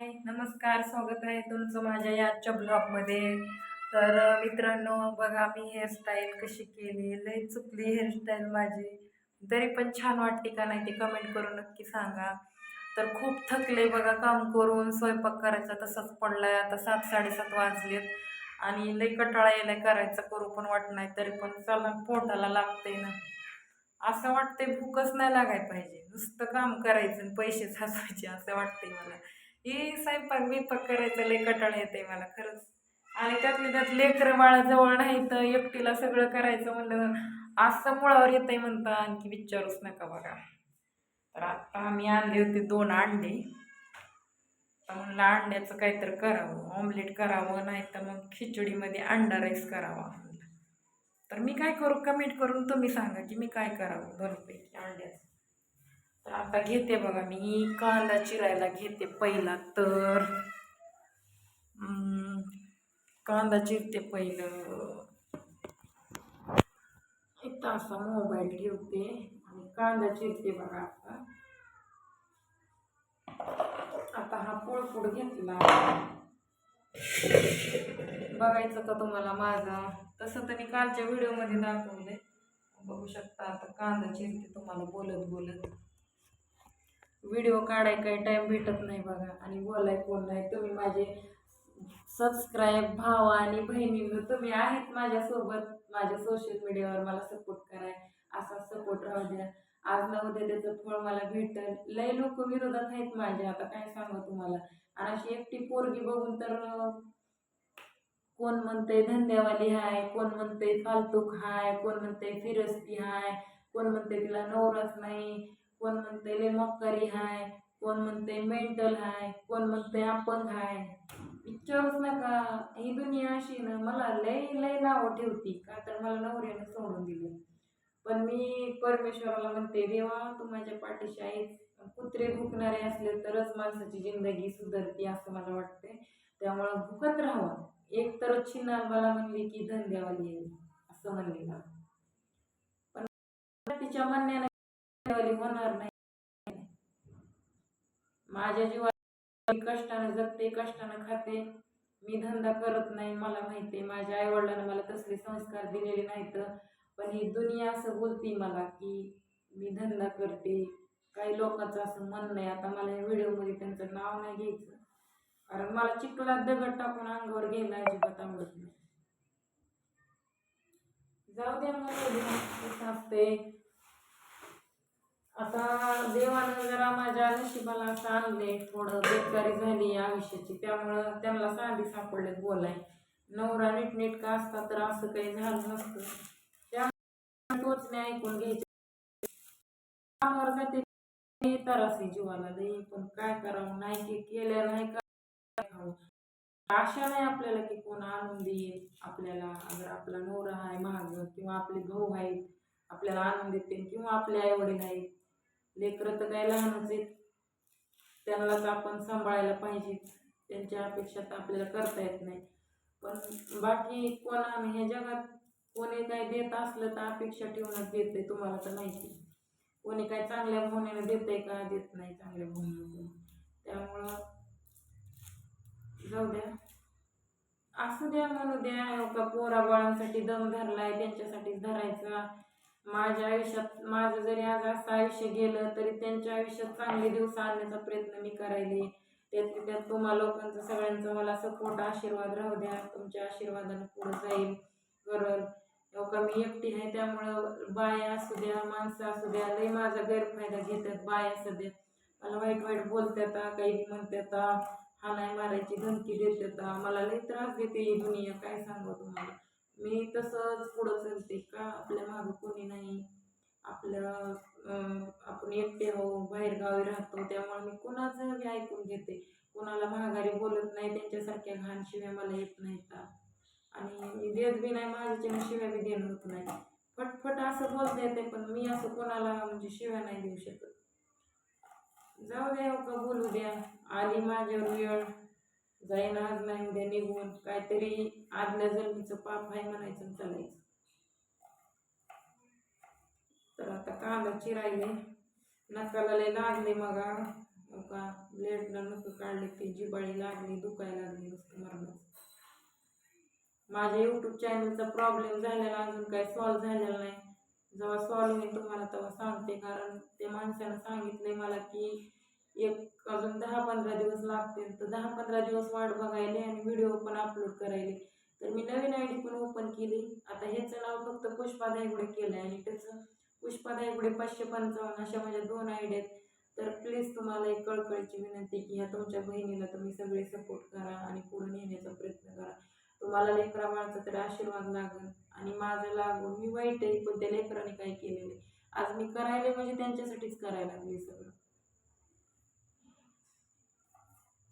नमस्कार स्वागत आहे तुमचं माझ्या या आजच्या ब्लॉगमध्ये. तर मित्रांनो बघा मी हेअरस्टाईल कशी केली लई चुकली हेअरस्टाईल माझी. तरी पण छान वाटते का नाही ते कमेंट करून नक्की सांगा. तर खूप थकले बघा काम करून स्वयंपाक करायचा तसाच पडलाय आता सात साडेसात वाजलेत. आणि लई कटाळा यायलाय करायचा करू पण वाट नाही तरी पण चला पोटाला लागते ना. असं वाटतंय भूकच नाही लागायला पाहिजे. नुसतं काम करायचं आणि पैसे साचवायचे असं वाटतंय मला. हे स्वयंपाक बिपाक करायचं लय कटाळा येते मला खरंच. आणि त्यातली त्यात लेकरं बाळाजवळ नाही तर एकटीला सगळं करायचं म्हणलं असं मुळावर येतंय म्हणता आणखी विचारूच नका बघा. तर आता आम्ही आणले होते दोन अंडे. म्हणलं अंड्याचं काहीतरी करावं ऑमलेट करावं नाही तर मग खिचडीमध्ये अंडा राईस करावा म्हणलं. तर मी काय करू कमेंट करून तुम्ही सांगा की मी काय करावं दोन्हीपैकी अंड्याचं. आता घेते बघा मी. कांदा चिरायला घेते पहिला तर. कांदा चिरते पहिलं. इथं असा मोबाईल ठेवते आणि कांदा चिरते बघा आता. आता हा पोळपूड घेतला? बघायचं का तुम्हाला माझा? तसं तर मी कालच्या व्हिडिओमध्ये दाखवले बघू शकता आता कांदा चिरते तुम्हाला बोलत बोलत. व्हिडिओ काढाय काही टाईम भेटत नाही बघा. आणि बोलाय कोण नाही तुम्ही माझे सबस्क्राईब भाव आणि बहिणींनो तुम्ही आहेत माझ्यासोबत. माझ्या सोशल मीडियावर मला सपोर्ट कराय. असा सपोर्ट राहू द्या. आज ना उद्या त्याचं फळ मला भेटल. लय लोक विरोधात आहेत माझ्या आता काय सांगू तुम्हाला. आणि अशी एकटी पोरगी बघून तर कोण म्हणतंय धंद्यावाली हाय कोण म्हणतंय फालतूक हाय कोण म्हणतंय फिरस्ती हाय कोण म्हणते तिला नवराच नाही. कोण म्हणते लय मक्कारी हाय कोण म्हणते मेंटल हाय कोण म्हणते आपण हाय. विचारूच नका. ही दुनिया अशी ना मला लय लय नावं ठेवती. का तर मला नवऱ्यानं सोडून दिले. पण मी परमेश्वराला म्हणते देवा तू माझ्या पाठीशी आहेस. कुत्रे भुकणारे असले तरच माणसाची जिंदगी सुधरते असं मला वाटते त्यामुळं भुकत राहावं. एक तर छिन्ना मला म्हणली की धंद्यावाली आहे. असं म्हणले मला. पण तिच्या म्हणण्याने होणार नाही. माझ्या जीवाला कष्टानं जगते कष्टानं खाते. मी धंदा करत नाही मला माहिती आहे. माझ्या आईवडिलांना मला तसले संस्कार दिलेले नाहीत. पण ही दुनिया असं बोलते मला की मी धंदा करते. काही लोकांचं असं म्हणणं आहे आता मला या व्हिडिओमध्ये त्यांचं नाव नाही घ्यायचं. कारण मला चिखलात दगड टाकून अंगावर घ्यायला अजिबात आवडत नाही. जाऊ द्या मग असते मला असं आणलंय थोडं बेकारी झाली या आयुष्याची त्यामुळं त्यांना साधी सापडले बोलाय. नवरा नीटनेटका असता तर असं काही झालं नसतं. त्यामुळे तोच मी ऐकून घ्यायचे. कामावर जाते जीवाला लई पण काय करावं? नाही की केलं नाही का? आशा नाही आपल्याला की कोण आणून देईल. आपल्याला अगर आपला नवरा आहे महाग किंवा आपले भाऊ आहेत आपल्याला आणून देते किंवा आपले आई वडील आहेत. लेकरं तर काय लहानच आहेत. त्यांनाच आपण सांभाळायला पाहिजे. त्यांच्या अपेक्षा तर आपल्याला करता येत नाही. पण बाकी कोणा ह्या जगात कोणी काय देत असलं तर अपेक्षा ठेवूनच देते तुम्हाला तर माहिती. आहे. कोणी काय चांगल्या भावनेनं आहे का देत नाही चांगल्या भावनेनं. त्यामुळं जाऊ द्या. असू द्या म्हणू द्या. हो का पोरा बाळांसाठी दम धरलाय त्यांच्यासाठीच धरायचा. माझ्या आयुष्यात माझं जरी आज असं आयुष्य गेलं तरी त्यांच्या आयुष्यात चांगले दिवस आणण्याचा प्रयत्न मी करायले. त्यात त्यात तुम्हा लोकांचा सगळ्यांचा मला सपोर्ट आशीर्वाद राहू द्या. तुमच्या आशीर्वादानं पुढं जाईल. करल लोकं हो का? मी एकटी आहे त्यामुळं बाया असू द्या माणसं असू द्या लई माझा गैरफायदा घेतात बाया असू द्या मला वाईट वाईट बोलतात काही म्हणतात हा नाही मारायची धमकी देतात मला लई त्रास देते ही दुनिया. काय सांगू तुम्हाला? मी तसंच पुढं चलते का? आपल्या मागं कोणी नाही. आपलं आपण एकटे हो बाहेरगावी राहतो त्यामुळे मी कुणाचं मी ऐकून घेते. कुणाला महागारी बोलत नाही त्यांच्यासारख्या घाण शिव्या मला येत नाहीत. आणि मी देत बी नाही माझ्याच्या शिव्या बी देणं होत नाही. फटफट असं बोलता येते पण मी असं कोणाला म्हणजे शिव्या नाही देऊ शकत. जाऊ द्या हो का बोलू द्या. आली माझ्यावर वेळ. जाईन आज नाही उद्या निघून. काहीतरी आदल्या जन्मीचं पाप आहे म्हणायचं चालायचं. तर आता कांदा चिरायले. नकाला लय लागले मग का ब्लेडला नख काढले ती जिबाळी लागली दुखायला लागली नुसतं मरणाचं. माझ्या यूट्यूब चॅनलचा प्रॉब्लेम झालेला अजून काय सॉल्व झालेला नाही. जेव्हा सॉल्व मी तुम्हाला तेव्हा सांगते कारण त्या माणसानं सांगितलंय मला की एक अजून दहा पंधरा दिवस लागतील. तर दहा पंधरा दिवस वाट बघायले आणि व्हिडिओ पण अपलोड करायले. तर मी नवीन आय डी पण ओपन केली. आता ह्याचं नाव फक्त पुष्पा धायगुडे केलं आहे आणि त्याचं पुष्पा धायगुडे पाचशे पंचावन्न अशा माझ्या दोन आय डी आहेत. तर प्लीज तुम्हाला एक कळकळीची विनंती की ह्या तुमच्या बहिणीला तुम्ही सगळे सपोर्ट करा आणि पुढे नेण्याचा प्रयत्न करा. तुम्हाला लेकरा बाळाचा तरी आशीर्वाद लागेल आणि माझं लागून मी वाईट आहे पण त्या लेकराने काय केलेलं आज मी करायला म्हणजे त्यांच्यासाठीच करायला लागली सगळं.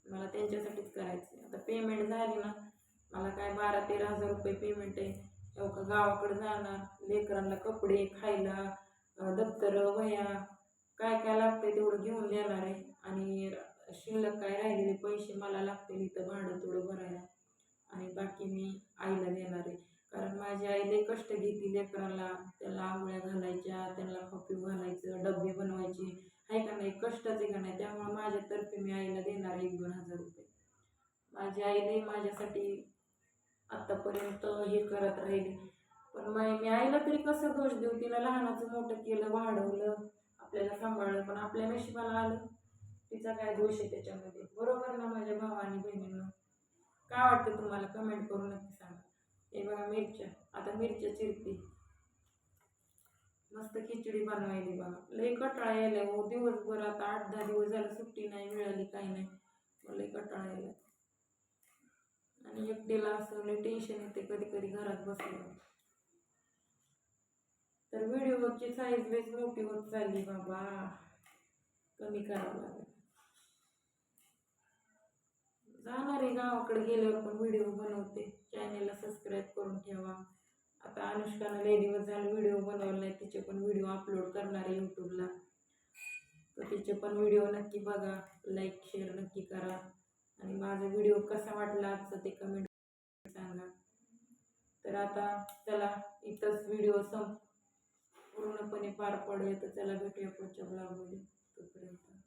मला त्यांच्यासाठीच करायचं आता पेमेंट झाली ना मला काय बारा तेरा हजार रुपये पेमेंट आहे. हो तेव्हा गावाकडे जाणार लेकरांना कपडे खायला दप्तर वह्या काय काय लागतंय तेवढं घेऊन देणार आहे. आणि शिल्लक काय राहिलेले पैसे मला लागतील इथं भाडं थोडं भरायला. आणि बाकी मी आईला देणार आहे. कारण माझी आई लई कष्ट घेते लेकराला त्याला आंघोळ्या घालायच्या त्यांना खपी घालायचं डबे बनवायचे. आहे का नाही? कष्टच आहे का नाही? त्यामुळे माझ्यातर्फे मी आईला देणार एक दोन हजार रुपये. माझी आई लय माझ्यासाठी आत्तापर्यंत हे करत राहिली. पण मै- मी आईला तरी कसं दोष देऊ? तिला लहानाचं मोठं केलं वाढवलं आपल्याला सांभाळलं पण आपल्या नशिबाला आलं. तिचा काय दोष आहे त्याच्यामध्ये? बरोबर ना माझ्या भावा आणि बहिणींना? काय वाटतं तुम्हाला? कमेंट करून नक्की सांगा. हे बघा मिरच्या. आता मिरच्या चिरते. मस्त खिचडी बनवायली बघा. लई कटाळा यायला हो. दिवसभर आता आठ दहा दिवस झालं सुट्टी नाही मिळाली काही नाही. लई कटाळा यायला आणि एकटीला असं टेन्शन येते कधी कधी घरात बसलं तर व्हिडिओची साईज बेस मोठी होत चालली बाबा. कमी करावं लागेल. जाणार आहे गावाकडे गेल्यावर पण व्हिडिओ बनवते. चॅनेलला सबस्क्राईब करून ठेवा. आता अनुष्कानं लय दिवस झाले व्हिडिओ बनवला नाही. तिचे पण व्हिडिओ अपलोड करणार आहे यूट्यूबला तर तिचे पण व्हिडिओ नक्की बघा. लाईक शेअर नक्की करा. आणि माझा व्हिडिओ कसा वाटला आजचा ते कमेंट सांगा. तर आता चला इथंच व्हिडिओ सं पूर्णपणे पार पडूया. तर चला भेटूया पुढच्या ब्लॉगमध्ये तोपर्यंत.